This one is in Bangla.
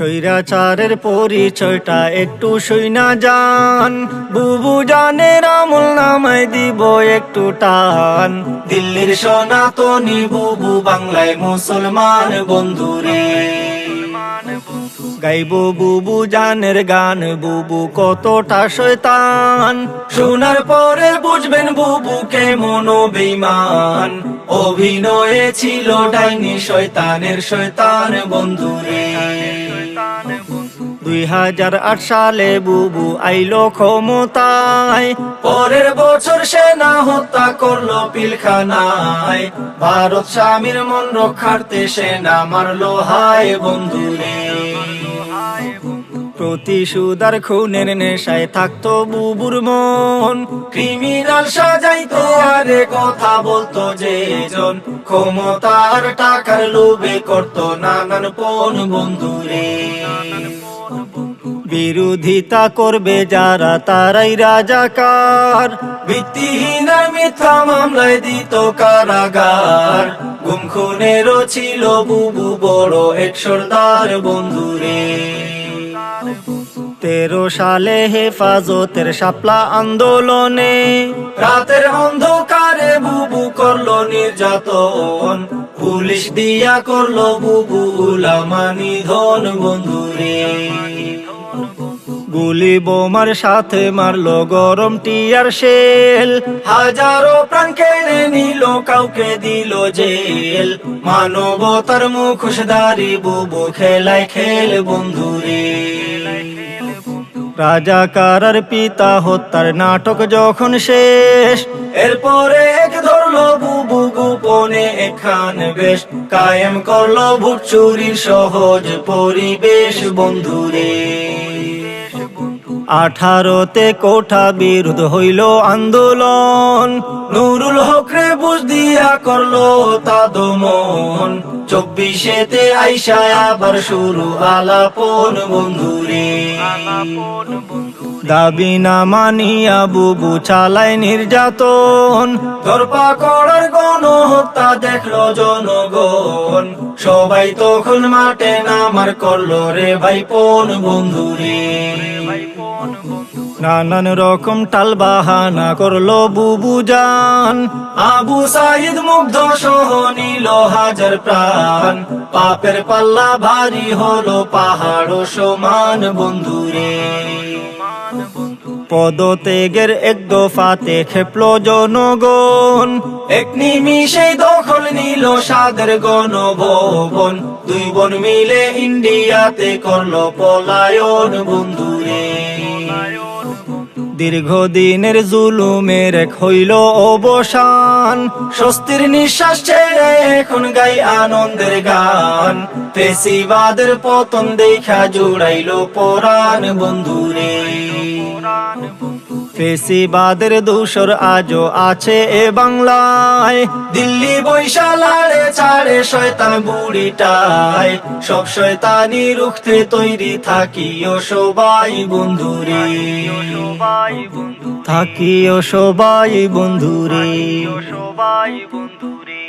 স্বৈরাচারের পরিচয়টা একটু সৈনা যান। বুবু জানের আমল নামাই দিব একটু টান। দিল্লির সনাতনী বুবু বাংলায় মুসলমান বন্ধুরে। গাইব বুবু জানের গান, বুবু কতটা শয়তান। শোনার পরে বুঝবেন বুবু কেমন বেইমান অভিনয়ে ছিল ডাইনি শৈতানের শয়তান বন্ধুরে। দুই হাজার আট সালে বুবু আইলো ক্ষমতায়। পরের বছর সেনা হত্যা করল পিলখানায়। ভারত স্বামীর মন রক্ষার্থে সেনা মারলো, হায় বন্ধুরে প্রতিশোধার খুনের নেশায় থাকতো বুবুর মন। ক্রিমিনাল সাজাইতো আরে কথা বলতো যে জন। ক্ষমতার টাকার লোভে করতো নানান পণ বন্ধুরে বিরোধিতা করবে যারা, তারাই রাজাকার। ভিত্তিহীন মিথ্যা মামলায় দিত কারাগার। গুম খুনেরও ছিল বুবু বড় এক সর্দার বন্ধুরে। তেরো সালে হেফাজতের শাপলা আন্দোলনে রাতের অন্ধকারে নির্যাতন। পুলিশ দিয়া করল বুবু উলামা নিধন বন্ধুরে। গুলি বোমার সাথে মারলো গরম টিয়ার শেল। হাজারো প্রাণ কেড়ে নিল, কাউকে দিল জেল। মানবতার মুখোশধারী বুবু খেলায় খেল বন্ধুরে। রাজাকার পিতা হত্যার নাটক যখন শেষ, এরপরে এক ধরলো বুবু গোপনে এখান বেশ। কায়েম করল ভোট চুরির সহজ পরিবেশ, বন্ধুরে। আঠারোতে কোঠা বিরোধ হইল আন্দোলন। নুরুল হকরে বুঝ দিয়া করল তা দমন চব্বিশেতে আইসা আবার শুরু আলাপন বন্ধুরে। দাবি না মানিয়া বুবু চালায় নির্যাতন। ধরপা করার গণহত্যা দেখল জনগণ। সবাই তখন মাঠে নামার করল রে ভাই পন বন্ধুরে। নানান রকম টাল বাহানা করল বুবু জান। আবু সাইদ মুগ্ধ সহ নিল হাজার প্রাণ। পাপের পাল্লা ভারী হলো পাহাড় সমান বন্ধুরে। পদত্যাগের এক দফাতে খেপলো জনগণ। এক নিমিষে দখল নিল সাদের গণভবন। দুই বোন মিলে ইন্ডিয়াতে করল পলায়ন বন্ধুরে। দীর্ঘদিনের জুলুমের এক হইল অবসান। স্বস্তির নিঃশ্বাস ছেড়ে এখন গাই আনন্দের গান। পেশিবাদের পতন দেখা জুড়াইল পরাণ বন্ধুরে। পেশিবাদের দূষর আজও আছে এ বাংলায়। দিল্লি বৈশালারে ছাড়ে শয়তান বুড়িটায়। সব শয়তানি রুখতে তৈরি থাকি ও সবাই বন্ধুরে। থাকি ও সবাই বন্ধুরে সবাই বন্ধুরে।